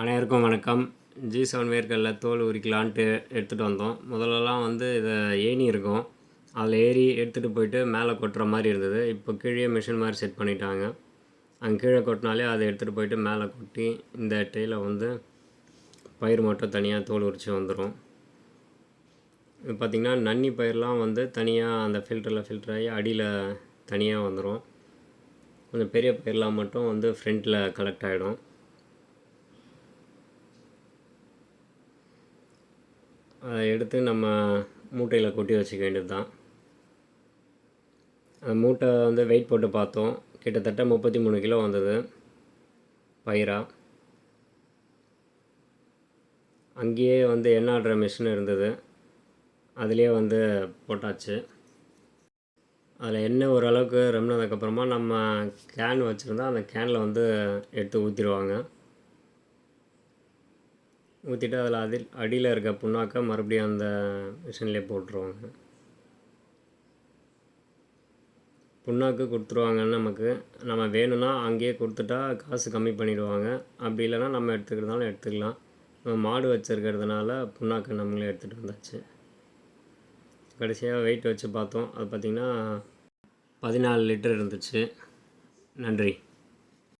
அனைவருக்கும் வணக்கம். G seven வேர்க்கல்ல தோல் உரிக்கலான்ட்டு எடுத்துகிட்டு வந்தோம். முதல்லலாம் வந்து இதை ஏணி இருக்கும். அதில் ஏறி எடுத்துகிட்டு போயிட்டு மேலே கொட்டுற மாதிரி இருந்தது. இப்போ கீழே மிஷின் மாதிரி செட் பண்ணிட்டாங்க. அங்கே கீழே கொட்டினாலே அதை எடுத்துகிட்டு போயிட்டு மேலே கொட்டி இந்த டேயில் வந்து பயிர் மட்டும் தனியாக தோல் உரித்து வந்துடும் இது பார்த்திங்கன்னா நன்னி பயிரெலாம் வந்து தனியாக அந்த ஃபில்டரில் ஃபில்டர் ஆகி அடியில் தனியாக வந்துடும் கொஞ்சம் பெரிய பயிரெலாம் மட்டும் வந்து ஃப்ரண்ட்டில் கலெக்ட் ஆகிடும் அதை எடுத்து நம்ம மூட்டையில் கொட்டி வச்சுக்க வேண்டியது தான் அந்த மூட்டை வந்து வெயிட் போட்டு பார்த்தோம். கிட்டத்தட்ட முப்பத்தி மூணு கிலோ வந்தது. பயிரா. அங்கேயே வந்து எண்ணாடுற மிஷின் இருந்தது. அதுலேயே வந்து போட்டாச்சு. அதில் எண்ணெய் ஓரளவுக்கு ரெம்னதுக்கப்புறமா நம்ம கேன் வச்சுருந்தா அந்த கேனில் வந்து எடுத்து ஊற்றிடுவாங்க ஊற்றிட்டு அதில் அதில் அடியில் இருக்க புண்ணாக்கை மறுபடியும் அந்த மிஷின்லேயே போட்டுருவாங்க. புண்ணாக்கு கொடுத்துருவாங்க நமக்கு நம்ம வேணும்னா அங்கேயே கொடுத்துட்டா காசு கம்மி பண்ணிவிடுவாங்க அப்படி இல்லைன்னா நம்ம எடுத்துக்கிறதாலும் எடுத்துக்கலாம். நம்ம மாடு வச்சுருக்கிறதுனால புண்ணாக்கு நம்மளே எடுத்துகிட்டு வந்தாச்சு. கடைசியாக வெயிட் வச்சு பார்த்தோம். அது பார்த்திங்கன்னா பதினாலு லிட்டர் இருந்துச்சு. நன்றி.